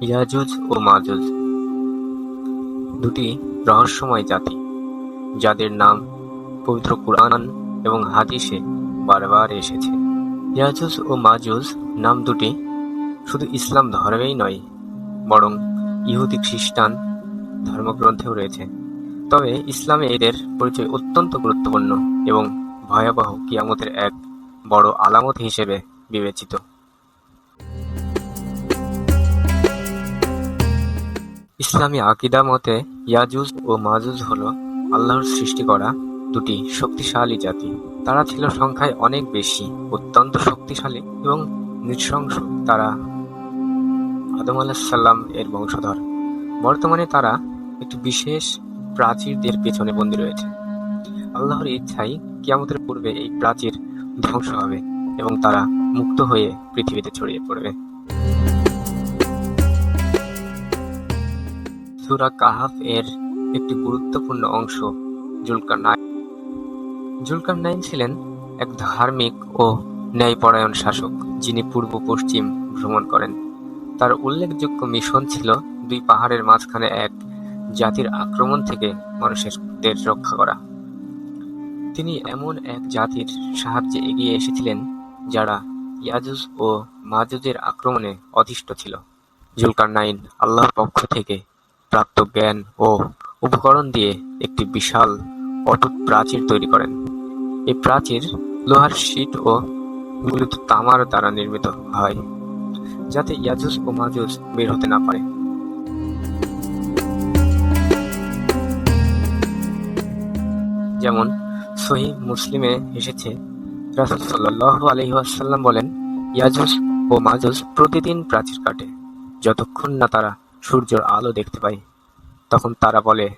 ইয়াজুজ ও মাজুজ। দুটি রহস্যময় জাতি, যাদের নাম পবিত্র কুরআন এবং হাদিসে বারবার এসেছে। ইয়াজুজ ও মাজুজ নাম দুটি শুধু ইসলাম ধর্মেই নয়, বরং ইহুদি খ্রিস্টান ধর্মগ্রন্থেও রয়েছে। তবে ইসলামে এদের পরিচয় অত্যন্ত গুরুত্বপূর্ণ এবং ভয়াবহ কিয়ামতের এক বড় আলামত হিসেবে বিবেচিত। ইসলামী আকিদা মতে ইয়াজুজ ও মাজুজ হল আল্লাহর সৃষ্টি করা দুটি শক্তিশালী জাতি। তারা ছিল সংখ্যায় অনেক বেশি, অত্যন্ত শক্তিশালী এবং নৃশংস। তারা আদম আলাহিসাল্লাম এর বংশধর। বর্তমানে তারা একটি বিশেষ প্রাচীরদের পেছনে বন্দী রয়েছে। আল্লাহর ইচ্ছাই কিয়ামতের পূর্বে এই প্রাচীর ধ্বংস হবে এবং তারা মুক্ত হয়ে পৃথিবীতে ছড়িয়ে পড়বে। সূরা কাহাফ এর একটি গুরুত্বপূর্ণ অংশ, জুলকারনাইন। জুলকারনাইন ছিলেন এক ধার্মিক ও ন্যায়পরায়ণ শাসক, যিনি পূর্ব পশ্চিম ভ্রমণ করেন। তার উল্লেখযোগ্য মিশন ছিল দুই পাহাড়ের মাঝখানে এক জাতির আক্রমণ থেকে মানুষেরদের রক্ষা করা। তিনি এমন এক জাতির সাহায্যে এগিয়ে এসেছিলেন, যারা ইয়াজুজ ও মাজুজের আক্রমণে অধিষ্ঠ ছিল। জুলকারনাইন আল্লাহর পক্ষ থেকে প্রাপ্ত জ্ঞান ও উপকরণ দিয়ে একটি বিশাল অটুট প্রাচীর তৈরি করেন। এই প্রাচীর লোহার শীট ও মূলত তামার দ্বারা নির্মিত হয়, যাতে ইয়াজুজ ও মাজুজ বের হতে না পারে। যেমন সহি মুসলিমে এসেছে, রাসুল সাল্লাহ আলহিহাসাল্লাম বলেন ইয়াজুজ ও মাজুজ প্রতিদিন প্রাচীর কাটে, যতক্ষণ না তারা সূর্যের আলো দেখতে পায় তখন তারা বলে,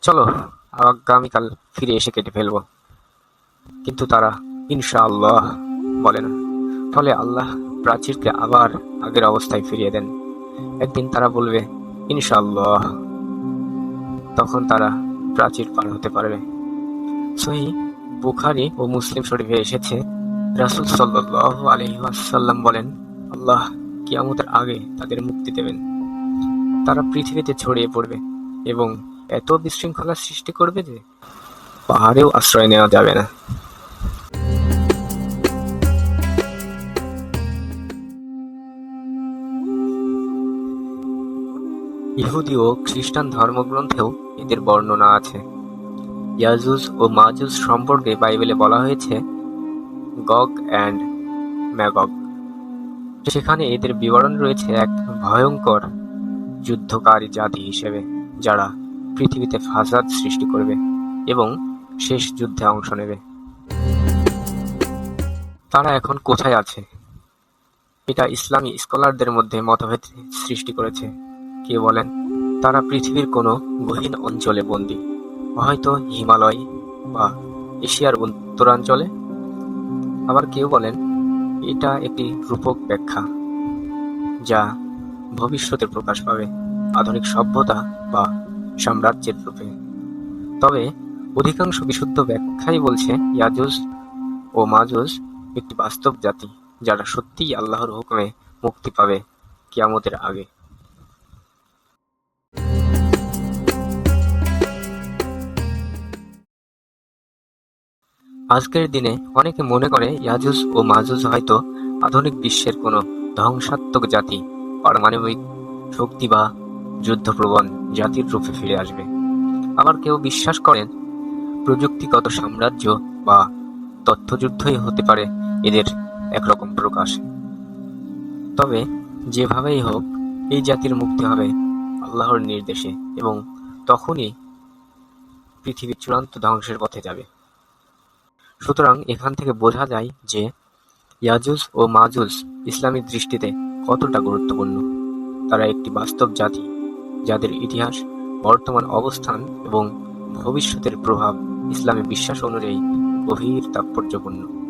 চলো, আগামীকাল ফিরে এসে কেটে ফেলব। কিন্তু তারা ইনশা আল্লাহ বলে না ফলে আল্লাহ প্রাচীরকে আবার আগের অবস্থায় ফিরিয়ে দেন। একদিন তারা বলবে, ইনশাআল্লাহ। তখন তারা প্রাচীর পার হতে পারবে। সহি বুখারি ও মুসলিম শরীফে এসেছে। রাসুল সাল্লাহ আলহিহাসাল্লাম বলেন, আল্লাহ কিয়ামতের আগে তাদের মুক্তি দেবেন। তারা পৃথিবীতে ছড়িয়ে পড়বে এবং এত বিশৃঙ্খলা সৃষ্টি করবে যে পাহাড়েও আশ্রয় নেওয়া যাবে না। ইহুদি ও খ্রিস্টান ধর্মগ্রন্থেও এদের বর্ণনা আছে। ইয়াজুজ ও মাজুজ সম্পর্কে বাইবেলে বলা হয়েছে, গগ অ্যান্ড ম্যাগগ। সেখানে এদের বিবরণ রয়েছে এক ভয়ঙ্কর যুদ্ধকারী জাতি হিসেবে যারা পৃথিবীতে ফাসাদ সৃষ্টি করবে এবং শেষ যুদ্ধে অংশ নেবে। তারা এখন কোথায় আছে? এটা ইসলামী স্কলারদের মধ্যে মতভেদ সৃষ্টি করেছে। কে বলেন, তারা পৃথিবীর কোনো গহীন অঞ্চলে বন্দী। হয়তো হিমালয় বা এশিয়ার উত্তরাঞ্চলে। আবার কেউ বলেন, এটা একটি রূপক ব্যাখ্যা, যা ভবিষ্যতে প্রকাশ পাবে আধুনিক সভ্যতা বা সাম্রাজ্যের রূপে। তবে অধিকাংশ বিশুদ্ধ ব্যাখ্যাই বলছে ইয়াজুজ ও মাজুজ একটি বাস্তব জাতি যারা সত্যিই আল্লাহর হুকুমে মুক্তি পাবে কিয়ামতের আগে। আজকের দিনে অনেকে মনে করে ইয়াজুজ ও মাজুজ হয়তো আধুনিক বিশ্বের কোনো ধ্বংসাত্মক জাতি পারমাণবিক শক্তি বা যুদ্ধপ্রবণ জাতির রূপে ফিরে আসবে। আবার কেউ বিশ্বাস করেন, প্রযুক্তিগত সাম্রাজ্য বা তথ্যযুদ্ধই হতে পারে এদের একরকম প্রকাশ। তবে যেভাবেই হোক, এই জাতির মুক্তি হবে আল্লাহর নির্দেশে এবং তখনই পৃথিবীর চূড়ান্ত ধ্বংসের পথে যাবে। সুতরাং এখান থেকে বোঝা যায় যে ইয়াজুজ ও মাজুজ ইসলামী দৃষ্টিতে কতটা গুরুত্বপূর্ণ? তারা একটি বাস্তব জাতি, যাদের ইতিহাস, বর্তমান অবস্থান এবং ভবিষ্যতের প্রভাব ইসলামী বিশ্বাস অনুযায়ী গভীর তাৎপর্যপূর্ণ।